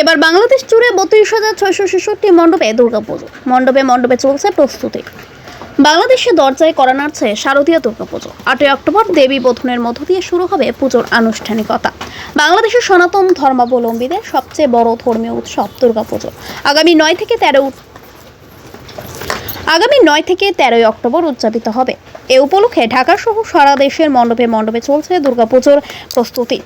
এবার বাংলাদেশ জুড়ে বত্রিশ হাজার ছয়শো ছেষট্টি মণ্ডপে দুর্গাপুজো। মণ্ডপে মণ্ডপে চলছে প্রস্তুতি। বাংলাদেশে দরজায় করা নাড়ছে শারদীয় দুর্গাপুজো। আটই অক্টোবর দেবী বোধনের মধ্য দিয়ে শুরু হবে পুজোর আনুষ্ঠানিকতা। বাংলাদেশের সনাতন ধর্মাবলম্বীদের সবচেয়ে বড় ধর্মীয় উৎসব দুর্গাপুজো। আগামী নয় থেকে তেরো আগামী নয় থেকে তেরোই অক্টোবর উদযাপিত হবে। এ উপলক্ষে ঢাকা সহ সারা দেশের মণ্ডপে মণ্ডপে চলছে দুর্গাপুজোর প্রস্তুতি।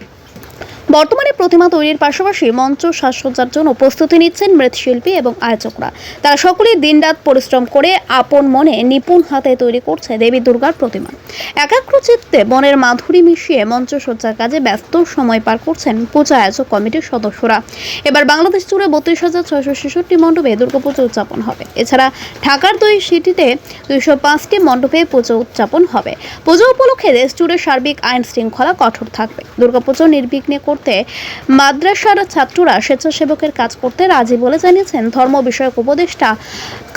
বর্তমানে প্রতিমা তৈরির পাশাপাশি মঞ্চ সাজসজ্জার জন্য প্রস্তুতি নিচ্ছেন মৃৎশিল্পী এবং আয়োজকরা। তারা সকলেই দিনরাত পরিশ্রম করে আপন মনে নিপুণ হাতে তৈরি করছে দেবী দুর্গার প্রতিমা। একাগ্র চিত্তে বনের মাধুরী মিশিয়ে মঞ্চ সজ্জার কাজে ব্যস্ত সময় পার করছেন পূজা আয়োজক কমিটির সদস্যরা। এবার বাংলাদেশ জুড়ে বত্রিশ হাজার ছয়শো ছেষট্টি মণ্ডপে দুর্গাপুজো উদযাপন হবে। এছাড়া ঢাকার দুই সিটিতে দুইশো পাঁচটি মণ্ডপে পুজো উদযাপন হবে। পুজো উপলক্ষে দেশ জুড়ে সার্বিক আইন শৃঙ্খলা কঠোর থাকবে। দুর্গাপুজো নির্বিঘ্নে করতে মাদ্রাসার ছাত্ররা স্বেচ্ছাসেবকের কাজ করতে রাজি বলে জানিয়েছেন ধর্ম বিষয়ক উপদেষ্টা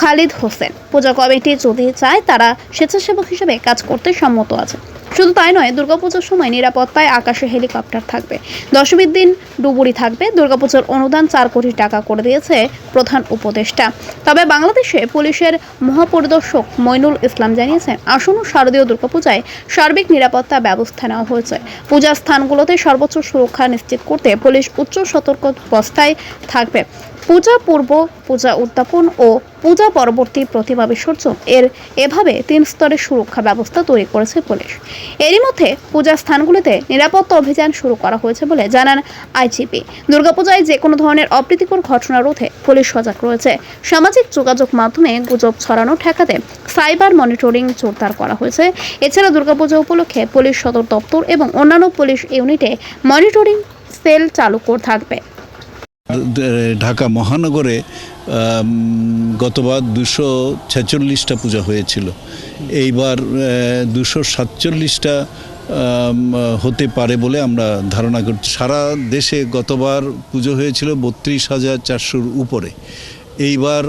খালিদ হোসেন। পূজা কমিটি যদি চায়, তারা স্বেচ্ছাসেবক হিসেবে কাজ করতে সম্মত আছে শুধু তাই নয়, দুর্গাপুজোর সময় নিরাপত্তায় আকাশে হেলিকপ্টার থাকবে। দশমীর দিন ডুবুরি থাকবে। দুর্গাপুজোর অনুদান চার কোটি টাকা করে দিয়েছে প্রধান উপদেষ্টা। তবে বাংলাদেশে পুলিশের মহাপরিদর্শক মইনুল ইসলাম জানিয়েছেন, আসন্ন শারদীয় দুর্গাপূজায় সার্বিক নিরাপত্তা ব্যবস্থা নেওয়া হয়েছে। পূজার স্থানগুলোতে সর্বোচ্চ সুরক্ষা নিশ্চিত করতে পুলিশ উচ্চ সতর্ক অবস্থায় থাকবে। পূজা পূর্ব, পূজা উদ্যাপন ও পূজা পরবর্তী প্রতিমা বিসর্জন। এর এভাবে তিন স্তরের সুরক্ষা ব্যবস্থা তৈরি করেছে পুলিশ। এরই মধ্যে পূজা স্থানগুলিতে নিরাপত্তা অভিযান শুরু করা হয়েছে বলে জানান আইজিপি। দুর্গাপূজায় যে কোনো ধরনের অপ্রীতিকর ঘটনা রোধে পুলিশ সজাগ রয়েছে। সামাজিক যোগাযোগ মাধ্যমে গুজব ছড়ানো ঠেকাতে সাইবার মনিটরিং জোরদার করা হয়েছে। এছাড়া দুর্গাপূজা উপলক্ষে পুলিশ সদর দপ্তর এবং অন্যান্য পুলিশ ইউনিটে মনিটরিং সেল চালু করে থাকবে। ঢাকা মহানগরে গতবার দুশো ছেচল্লিশটা পূজা হয়েছিল। এইবার দুশো সাতচল্লিশটা হতে পারে বলে আমরা ধারণা করছি। সারা দেশে গতবার পুজো হয়েছিল বত্রিশ হাজার চারশোর উপরে। এইবার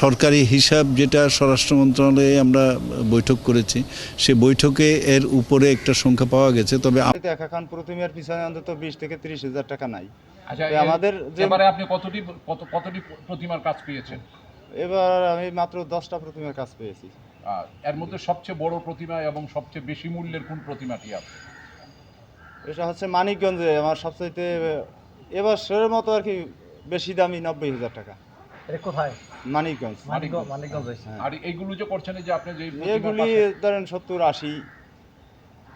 সরকারি হিসাব যেটা স্বরাষ্ট্র মন্ত্রণালয়ে আমরা বৈঠক করেছি, সে বৈঠকে এর উপরে একটা সংখ্যা পাওয়া গেছে। তবে দেখা খান প্রতিমার পিছনে অন্তত বিশ থেকে ত্রিশ হাজার টাকা নাই। আচ্ছা আমাদের যে- এবারে আপনি কতটি কত কতটি প্রতিমার কাজ পেয়েছেন? এবার আমি মাত্র দশটা প্রতিমার কাজ পেয়েছি। এর মধ্যে সবচেয়ে বড় প্রতিমা এবং সবচেয়ে বেশি মূল্যের কোন প্রতিমাটি আছে? এটা হচ্ছে মানিকগঞ্জে আমার সবচাইতে এবার সের মতো আর কি বেশি দামি নব্বই হাজার টাকা। এটা কোথায়? মানিকগঞ্জ। মানিকগঞ্জ। হ্যাঁ। আর এইগুলো যে করছেন যে আপনি যে এগুলি ধরেন সত্তর আশি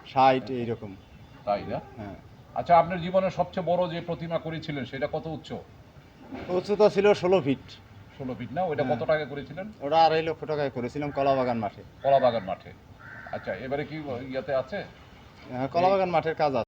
ষাট এইরকম। তাই না? হ্যাঁ। আচ্ছা আপনার জীবনের সবচেয়ে বড় যে প্রতিমা করেছিলেন সেটা কত উচ্চ? উচ্চতা ছিল ষোলো ফিট। ষোলো ফিট না? ওইটা কত টাকা করেছিলেন? ওটা আড়াই লক্ষ টাকায় করেছিলাম কলাবাগান মাঠে। কলাবাগান মাঠে। আচ্ছা এবারে কি ইয়াতে আছে? হ্যাঁ, কলাবাগান মাঠের কাজ আছে।